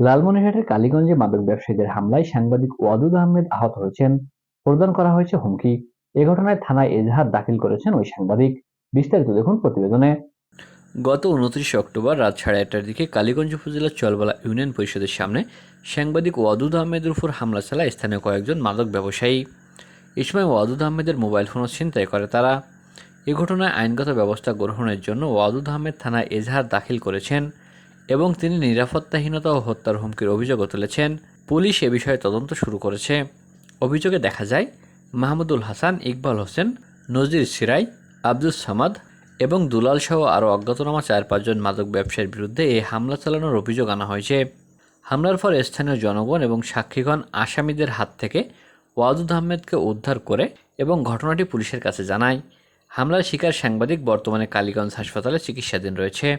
লালমনিরহাটের কালীগঞ্জে মাদক ব্যবসায়ীদের হামলায় সাংবাদিক ওয়াদুদ আহমেদ আহত হয়েছেন। প্রদান করা হয়েছে হুমকি। এ ঘটনায় থানায় এজাহার দাখিল করেছেন ওই সাংবাদিক। বিস্তারিত দেখুন প্রতিবেদনে। গত উনত্রিশে অক্টোবর রাত সাড়ে আটটার দিকে কালীগঞ্জ উপজেলার চলবালা ইউনিয়ন পরিষদের সামনে সাংবাদিক ওয়াদুদ আহমেদের উপর হামলা চালায় স্থানীয় কয়েকজন মাদক ব্যবসায়ী। এ সময় ওয়াদুদ আহমেদের মোবাইল ফোনও ছিনতাই করে তারা। এ ঘটনায় আইনগত ব্যবস্থা গ্রহণের জন্য ওয়াদুদ আহমেদ থানায় এজাহার দাখিল করেছেন। এবং তিনি নিরাপত্তাহীনতা ও হত্যার হুমকির অভিযোগও তুলেছেন। পুলিশ এ বিষয়ে তদন্ত শুরু করেছে। অভিযোগে দেখা যায়, মাহমুদুল হাসান, ইকবাল হোসেন, নজির সিরাই আব্দুল সামাদ এবং দুলাল সহ আরও অজ্ঞাতনামা চার পাঁচজন মাদক ব্যবসায়ীর বিরুদ্ধে এই হামলা চালানোর অভিযোগ আনা হয়েছে। হামলার পর স্থানীয় জনগণ এবং সাক্ষীগণ আসামিদের হাত থেকে ওয়াদুদ আহমেদকে উদ্ধার করে এবং ঘটনাটি পুলিশের কাছে জানায়। হামলার শিকার সাংবাদিক বর্তমানে কালীগঞ্জ হাসপাতালে চিকিৎসাধীন রয়েছে।